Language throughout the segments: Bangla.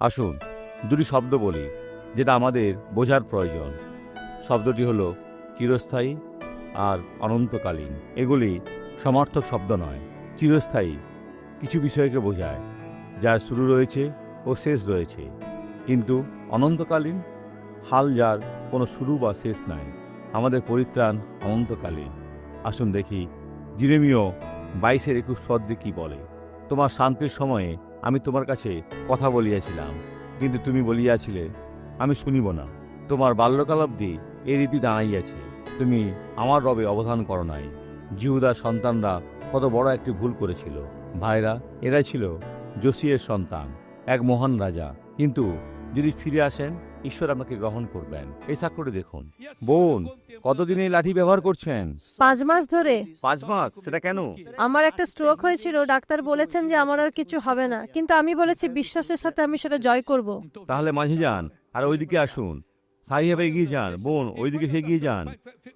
আসুন, দুটি শব্দ বলি, যেটা আমাদের বোঝার প্রয়োজন। শব্দটি হলো চিরস্থায়ী আর অনন্তকালীন। এগুলি সমার্থক শব্দ নয়, চিরস্থায়ী। কিছু বিষয়কে বোঝায় যার শুরু রয়েছে ও শেষ রয়েছে। কিন্তু অনন্তকালীন? হাল যার কোনো শুরু বা শেষ নাই। আমাদের পরিত্রাণ অনন্তকালীন। আসুন দেখি জিরেমিও বাইশের একুশ পদ্মে কি বলে? তোমার শান্তির সময়ে আমি তোমার কাছে কথা বলিয়াছিলাম, কিন্তু তুমি বলিয়াছিলে, আমি শুনিব না। তোমার বাল্যকাল অবধি এ রীতি দাঁড়াইয়াছে, তুমি আমার রবে অবধান করো নাই। জিহুদার সন্তানরা কত বড় একটি ভুল করেছিল। ভাইরা, এরাই ছিল জোসিয়ের সন্তান, এক মহান রাজা। কিন্তু যদি ফিরে আসেন ঈশ্বর আপনাকে গ্রহণ করবেন। এই সাক্ষ্যটি দেখুন। বোন কতদিন এই লাঠি ব্যবহার করছেন? পাঁচ মাস ধরে। পাঁচ মাস? সেটা কেন? আমার একটা স্ট্রোক হয়েছিল ডাক্তার বলেছেন যে আমার আর কিছু হবে না। কিন্তু আমি বলেছি বিশ্বাসের সাথে আমি সেটা জয় করব। তাহলে মাঝে যান আর ওইদিকে আসুন। সাহিব এগিয়ে যান বোন ওইদিকে এগিয়ে যান।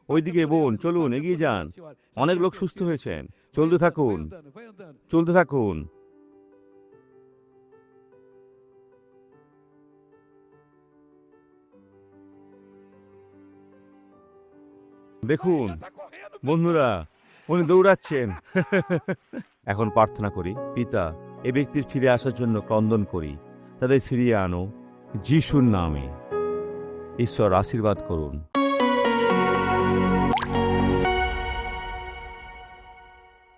ওইদিকে বোন চলুন এগিয়ে যান। অনেক লোক সুস্থ হয়েছেন। চলতে থাকুন। চলতে থাকুন। দেখুন, বন্ধুরা, উনি দৌড়াচ্ছেন। এখন প্রার্থনা করি, পিতা, এ ব্যক্তির ফিরে আসার জন্য কন্দন করি, তাদের ফিরিয়ে আনো, যিশুর নামে। ঈশ্বর আশীর্বাদ করুন।